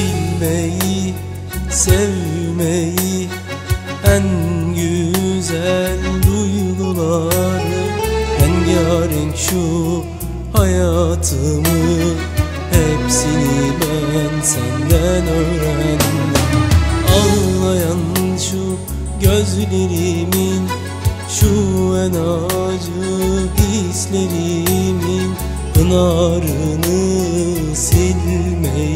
Sevilmeyi, sevmeyi En güzel duyguları Rengarenk şu hayatımı Hepsini ben senden öğrendim. Ağlayan şu gözlerimin Şu en acı hislerimin Pınarını silmeyi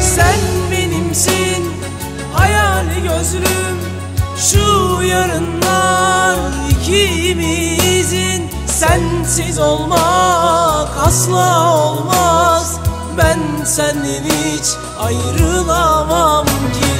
Sen benimsin hayali gözlüm. Şu yarınlar ikimizin. Sensiz olmak asla olmaz. Ben senden hiç ayrılamam ki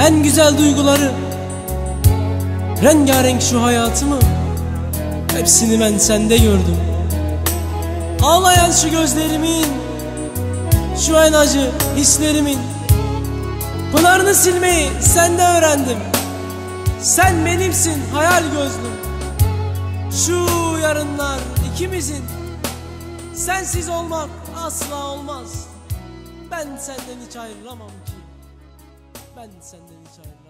En güzel duyguları. Rengarenk şu hayatımı. Hepsini ben sende gördüm. Ağlayan şu gözlerimin Şu en acı hislerimin. Pınarını silmeyi sende öğrendim. Sen benimsin hayal gözlüm. Şu yarınlar ikimizin. Sensiz olmak asla olmaz. Ben senden hiç ayrılamam ki Ben senden hiç ayrılamam